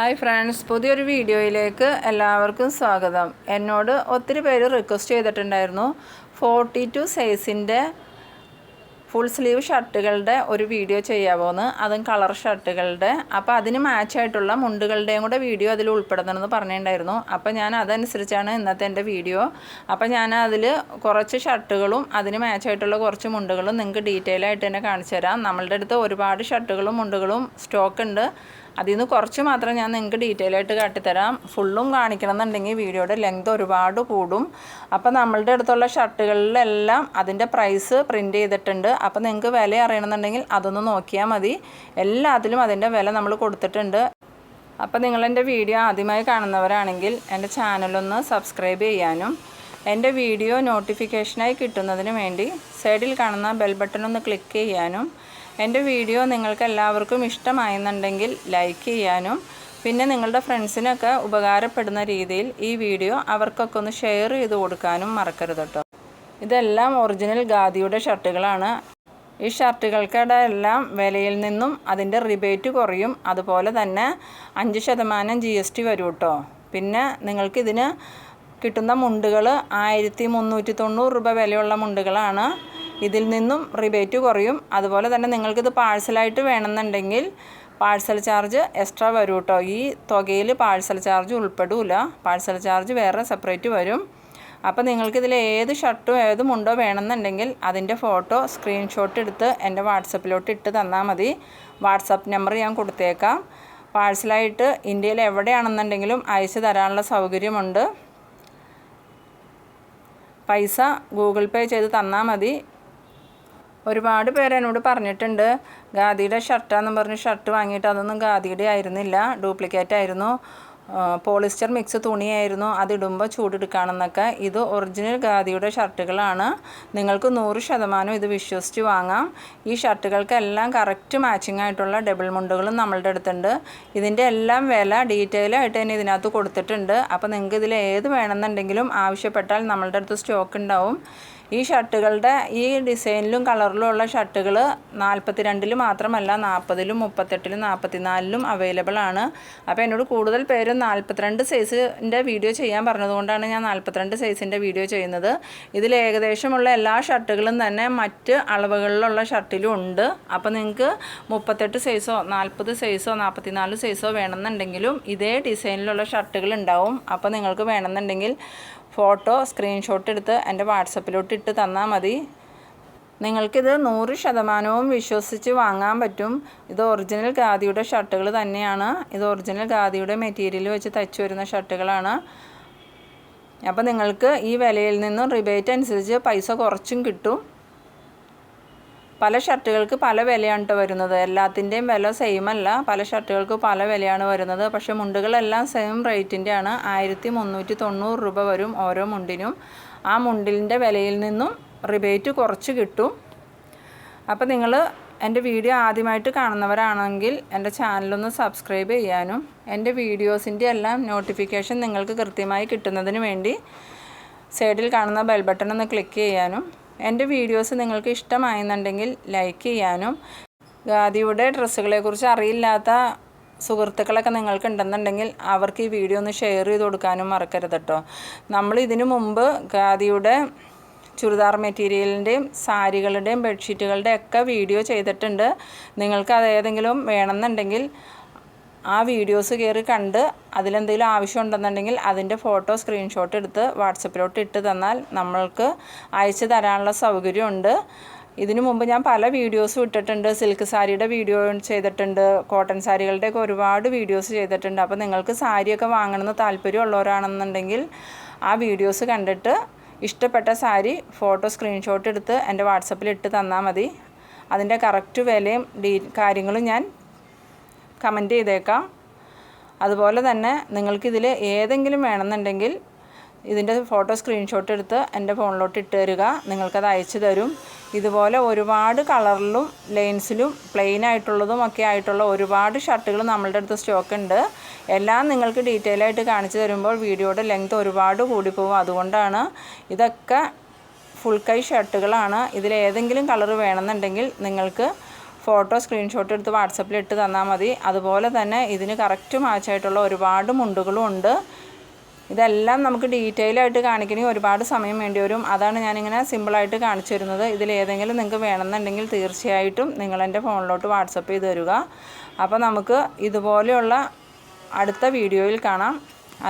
Hi friends പുതിയൊരു വീഡിയോയിലേക്ക് എല്ലാവർക്കും സ്വാഗതം. എന്നോട് ഒത്തിരി പേര് റിക്വസ്റ്റ് ചെയ്തിട്ടുണ്ടായിരുന്നു. ഫോർട്ടി ടു സൈസിന്റെ ഫുൾ സ്ലീവ് ഷർട്ടുകളുടെ ഒരു വീഡിയോ ചെയ്യാമോന്ന് അതും കളർ ഷർട്ടുകളുടെ. അപ്പോൾ അതിന് മാച്ചായിട്ടുള്ള മുണ്ടുകളുടെയും കൂടെ വീഡിയോ അതിൽ ഉൾപ്പെടുത്തണമെന്ന് പറഞ്ഞിട്ടുണ്ടായിരുന്നു. അപ്പോൾ ഞാൻ അതനുസരിച്ചാണ് ഇന്നത്തെ എന്റെ വീഡിയോ. അപ്പോൾ ഞാൻ അതിൽ കുറച്ച് ഷർട്ടുകളും അതിന് മാച്ചായിട്ടുള്ള കുറച്ച് മുണ്ടുകളും നിങ്ങൾക്ക് ഡീറ്റെയിൽ ആയിട്ട് തന്നെ കാണിച്ചു തരാം നമ്മളുടെ അടുത്ത് ഒരുപാട് ഷർട്ടുകളും മുണ്ടുകളും സ്റ്റോക്ക് ഉണ്ട്. അതിൽ നിന്ന് കുറച്ച് മാത്രം ഞാൻ നിങ്ങൾക്ക് ഡീറ്റെയിൽ ആയിട്ട് കാട്ടിത്തരാം. ഫുള്ളും കാണിക്കണം എന്നുണ്ടെങ്കിൽ വീഡിയോയുടെ ലെങ്ത് ഒരുപാട് കൂടും. അപ്പോൾ നമ്മളുടെ അടുത്തുള്ള ഷർട്ടുകളിലെല്ലാം അതിന്റെ പ്രൈസ് പ്രിന്റ് ചെയ്തിട്ടുണ്ട്. അപ്പോൾ നിങ്ങൾക്ക് വില അറിയണമെന്നുണ്ടെങ്കിൽ അതൊന്ന് നോക്കിയാൽ മതി. എല്ലാത്തിലും അതിന്റെ വില നമ്മൾ കൊടുത്തിട്ടുണ്ട്. അപ്പോൾ നിങ്ങളെന്റെ വീഡിയോ ആദ്യമായി കാണുന്നവരാണെങ്കിൽ എന്റെ ചാനലൊന്ന് സബ്സ്ക്രൈബ് ചെയ്യാനും എന്റെ വീഡിയോ നോട്ടിഫിക്കേഷനായി കിട്ടുന്നതിന് വേണ്ടി സൈഡിൽ കാണുന്ന ബെൽ ബട്ടൺ ഒന്ന് ക്ലിക്ക് ചെയ്യാനും എന്റെ വീഡിയോ നിങ്ങൾക്ക് എല്ലാവർക്കും ഇഷ്ടമായെന്നുണ്ടെങ്കിൽ ലൈക്ക് ചെയ്യാനും പിന്നെ നിങ്ങളുടെ ഫ്രണ്ട്സിനൊക്കെ ഉപകാരപ്പെടുന്ന രീതിയിൽ ഈ വീഡിയോ അവർക്കൊക്കെ ഒന്ന് ഷെയർ ചെയ്ത് കൊടുക്കാനും മറക്കരുത് കേട്ടോ. ഇതെല്ലാം ഒറിജിനൽ ഖാദിയുടെ ഷർട്ടുകളാണ്. ഈ ഷർട്ടുകൾക്കിടെ എല്ലാം വിലയിൽ നിന്നും അതിന്റെ റിബേറ്റ് കുറയും. അതുപോലെ തന്നെ അഞ്ച് ശതമാനം ജി എസ് ടി വരും കേട്ടോ. പിന്നെ നിങ്ങൾക്കിതിന് കിട്ടുന്ന മുണ്ടുകൾ ആയിരത്തി മുന്നൂറ്റി തൊണ്ണൂറ് രൂപ വിലയുള്ള മുണ്ടുകളാണ്. ഇതിൽ നിന്നും റിബേറ്റ് കുറയും. അതുപോലെ തന്നെ നിങ്ങൾക്കിത് പാഴ്സലായിട്ട് വേണമെന്നുണ്ടെങ്കിൽ പാഴ്സൽ ചാർജ് എക്സ്ട്രാ വരും കേട്ടോ ഈ തുകയിൽ പാഴ്സൽ ചാർജ് ഉൾപ്പെടില്ല പാഴ്സൽ ചാർജ് വേറെ സെപ്പറേറ്റ് വരും. അപ്പോൾ നിങ്ങൾക്കിതിൽ ഏത് ഷർട്ടും ഏത് മുണ്ടോ വേണമെന്നുണ്ടെങ്കിൽ അതിന്റെ ഫോട്ടോ സ്ക്രീൻഷോട്ട് എടുത്ത് എന്റെ വാട്സപ്പിലോട്ട് ഇട്ട് തന്നാൽ മതി. വാട്സപ്പ് നമ്പർ ഞാൻ കൊടുത്തേക്കാം. പാഴ്സലായിട്ട് ഇന്ത്യയിൽ എവിടെയാണെന്നുണ്ടെങ്കിലും അയച്ചു തരാനുള്ള സൗകര്യമുണ്ട്. പൈസ ഗൂഗിൾ പേ ചെയ്ത് തന്നാൽ മതി. ഒരുപാട് പേര് എന്നോട് പറഞ്ഞിട്ടുണ്ട് ഖാദിയുടെ ഷർട്ടാന്നും പറഞ്ഞ് ഷർട്ട് വാങ്ങിയിട്ട് അതൊന്നും ഖാദിയുടെ ആയിരുന്നില്ല ഡ്യൂപ്ലിക്കേറ്റ് ആയിരുന്നു. പോളിസ്റ്റർ മിക്സ് തുണിയായിരുന്നു അതിടുമ്പോൾ ചൂടെടുക്കുകയാണെന്നൊക്കെ ഇത് ഒറിജിനൽ ഖാദിയുടെ ഷർട്ടുകളാണ് നിങ്ങൾക്ക് നൂറ് ശതമാനം ഇത് വിശ്വസിച്ച് വാങ്ങാം. ഈ ഷർട്ടുകൾക്കെല്ലാം കറക്റ്റ് മാച്ചിങ് ആയിട്ടുള്ള ഡബിൾ മുണ്ടുകളും നമ്മളുടെ അടുത്തുണ്ട്. ഇതിന്റെ എല്ലാം വില ഡീറ്റെയിൽ ആയിട്ട് തന്നെ ഇതിനകത്ത് കൊടുത്തിട്ടുണ്ട്. അപ്പോൾ നിങ്ങൾക്ക് ഇതിൽ ഏത് വേണമെന്നുണ്ടെങ്കിലും ആവശ്യപ്പെട്ടാൽ നമ്മളുടെ അടുത്ത് സ്റ്റോക്ക് ഉണ്ടാവും. ഈ ഷർട്ടുകളുടെ ഈ ഡിസൈനിലും കളറിലും ഉള്ള ഷർട്ടുകൾ നാൽപ്പത്തി രണ്ടിൽ മാത്രമല്ല നാൽപ്പതിലും മുപ്പത്തെട്ടിലും നാൽപ്പത്തിനാലിലും അവൈലബിൾ ആണ്. അപ്പോൾ എന്നോട് കൂടുതൽ പേരും നാൽപ്പത്തിരണ്ട് സൈസിന്റെ വീഡിയോ ചെയ്യാൻ പറഞ്ഞതുകൊണ്ടാണ് ഞാൻ നാൽപ്പത്തിരണ്ട് സൈസിന്റെ വീഡിയോ ചെയ്യുന്നത്. ഇതിൽ ഏകദേശമുള്ള എല്ലാ ഷർട്ടുകളും തന്നെ മറ്റ് അളവുകളിലുള്ള ഷർട്ടിലും ഉണ്ട്. അപ്പോൾ നിങ്ങൾക്ക് മുപ്പത്തെട്ട് സൈസോ നാൽപ്പത് സൈസോ നാൽപ്പത്തിനാല് സൈസോ വേണമെന്നുണ്ടെങ്കിലും ഇതേ ഡിസൈനിലുള്ള ഷർട്ടുകൾ ഉണ്ടാവും. അപ്പോൾ നിങ്ങൾക്ക് വേണമെന്നുണ്ടെങ്കിൽ ഫോട്ടോ സ്ക്രീൻഷോട്ട് എടുത്ത് എന്റെ വാട്സപ്പിലോട്ട് ഇട്ട് തന്നാൽ മതി. നിങ്ങൾക്കിത് നൂറ് ശതമാനവും വിശ്വസിച്ച് വാങ്ങാൻ പറ്റും. ഇത് ഒറിജിനൽ ഖാദിയുടെ ഷർട്ടുകൾ തന്നെയാണ്. ഇത് ഒറിജിനൽ ഖാദിയുടെ മെറ്റീരിയൽ വെച്ച് തയ്ച്ചു വരുന്ന ഷർട്ടുകളാണ്. അപ്പോൾ നിങ്ങൾക്ക് ഈ വിലയിൽ നിന്നും റിബേറ്റ് അനുസരിച്ച് പൈസ കുറച്ചും കിട്ടും. പല ഷർട്ടുകൾക്ക് പല വിലയാണ് കേട്ടോ വരുന്നത്. എല്ലാത്തിന്റെയും വില സെയിം അല്ല. പല ഷർട്ടുകൾക്ക് പല വിലയാണ് വരുന്നത്. പക്ഷേ മുണ്ടുകളെല്ലാം സെയിം റേറ്റിന്റെ ആണ്. ആയിരത്തി മുന്നൂറ്റി തൊണ്ണൂറ് രൂപ വരും ഓരോ മുണ്ടിനും. ആ മുണ്ടിന്റെ വിലയിൽ നിന്നും റിബേറ്റ് കുറച്ച് കിട്ടും. അപ്പോൾ നിങ്ങൾ എന്റെ വീഡിയോ ആദ്യമായിട്ട് കാണുന്നവരാണെങ്കിൽ എന്റെ ചാനലൊന്ന് സബ്സ്ക്രൈബ് ചെയ്യാനും എന്റെ വീഡിയോസിന്റെ എല്ലാം നോട്ടിഫിക്കേഷൻ നിങ്ങൾക്ക് കൃത്യമായി കിട്ടുന്നതിന് വേണ്ടി സൈഡിൽ കാണുന്ന ബെൽ ബട്ടൺ ഒന്ന് ക്ലിക്ക് ചെയ്യാനും എന്റെ വീഡിയോസ് നിങ്ങൾക്ക് ഇഷ്ടമായെന്നുണ്ടെങ്കിൽ ലൈക്ക് ചെയ്യാനും ഖാദിയുടെ ഡ്രസ്സുകളെക്കുറിച്ച് അറിയില്ലാത്ത സുഹൃത്തുക്കളൊക്കെ നിങ്ങൾക്ക് ഉണ്ടെന്നുണ്ടെങ്കിൽ അവർക്ക് ഈ വീഡിയോ ഒന്ന് ഷെയർ ചെയ്ത് കൊടുക്കാനും മറക്കരുത് കേട്ടോ. നമ്മൾ ഇതിനു മുമ്പ് ഖാദിയുടെ ചുരിദാർ മെറ്റീരിയലിന്റെയും സാരികളുടെയും ബെഡ്ഷീറ്റുകളുടെയൊക്കെ വീഡിയോ ചെയ്തിട്ടുണ്ട്. നിങ്ങൾക്ക് അതേതെങ്കിലും വേണമെന്നുണ്ടെങ്കിൽ ആ വീഡിയോസ് കയറി കണ്ട് അതിലെന്തെങ്കിലും ആവശ്യമുണ്ടെന്നുണ്ടെങ്കിൽ അതിന്റെ ഫോട്ടോ സ്ക്രീൻഷോട്ട് എടുത്ത് വാട്സപ്പിലോട്ട് ഇട്ട് തന്നാൽ നമ്മൾക്ക് അയച്ചു തരാനുള്ള സൗകര്യമുണ്ട്. ഇതിനു മുമ്പ് ഞാൻ പല വീഡിയോസും ഇട്ടിട്ടുണ്ട് സിൽക്ക് സാരിയുടെ വീഡിയോ ചെയ്തിട്ടുണ്ട്. കോട്ടൺ സാരികളുടെയൊക്കെ ഒരുപാട് വീഡിയോസ് ചെയ്തിട്ടുണ്ട്. അപ്പോൾ നിങ്ങൾക്ക് സാരിയൊക്കെ വാങ്ങണമെന്ന് താല്പര്യമുള്ളവരാണെന്നുണ്ടെങ്കിൽ ആ വീഡിയോസ് കണ്ടിട്ട് ഇഷ്ടപ്പെട്ട സാരി ഫോട്ടോ സ്ക്രീൻഷോട്ട് എടുത്ത് എന്റെ വാട്സപ്പിൽ ഇട്ട് തന്നാൽ മതി. അതിന്റെ കറക്റ്റ് വിലയും ഡീ കാര്യങ്ങളും ഞാൻ കമന്റ് ചെയ്തേക്കാം. അതുപോലെ തന്നെ നിങ്ങൾക്കിതിൽ ഏതെങ്കിലും വേണമെന്നുണ്ടെങ്കിൽ ഇതിന്റെ ഫോട്ടോ സ്ക്രീൻഷോട്ട് എടുത്ത് എന്റെ ഫോണിലോട്ട് ഇട്ട് തരിക. നിങ്ങൾക്കത് അയച്ചു തരും. ഇതുപോലെ ഒരുപാട് കളറിലും ലൈൻസിലും പ്ലെയിൻ ആയിട്ടുള്ളതും ഒക്കെ ആയിട്ടുള്ള ഒരുപാട് ഷർട്ടുകൾ നമ്മളുടെ അടുത്ത് സ്റ്റോക്ക് ഉണ്ട്. എല്ലാം നിങ്ങൾക്ക് ഡീറ്റെയിൽ ആയിട്ട് കാണിച്ചു തരുമ്പോൾ വീഡിയോയുടെ ലെങ്ത് ഒരുപാട് കൂടിപ്പോകും അതുകൊണ്ടാണ് ഇതൊക്കെ ഫുൾ കൈ ഷർട്ടുകളാണ്. ഇതിലേതെങ്കിലും കളർ വേണമെന്നുണ്ടെങ്കിൽ നിങ്ങൾക്ക് ഫോട്ടോ സ്ക്രീൻഷോട്ട് എടുത്ത് വാട്സപ്പിൽ ഇട്ട് തന്നാൽ മതി. അതുപോലെ തന്നെ ഇതിന് കറക്റ്റ് മാച്ചായിട്ടുള്ള ഒരുപാട് മുണ്ടുകളും ഉണ്ട്. ഇതെല്ലാം നമുക്ക് ഡീറ്റെയിൽ ആയിട്ട് കാണിക്കണമെങ്കിൽ ഒരുപാട് സമയം വേണ്ടി വരും. അതാണ് ഞാനിങ്ങനെ സിമ്പിളായിട്ട് കാണിച്ചു തരുന്നത് ഇതിൽ ഏതെങ്കിലും നിങ്ങൾക്ക് വേണമെന്നുണ്ടെങ്കിൽ തീർച്ചയായിട്ടും നിങ്ങൾ എന്റെ ഫോണിലോട്ട് വാട്സപ്പ് ചെയ്ത് തരിക. അപ്പോൾ നമുക്ക് ഇതുപോലെയുള്ള അടുത്ത വീഡിയോയിൽ കാണാം.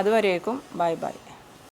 അതുവരേക്കും ബൈ ബൈ.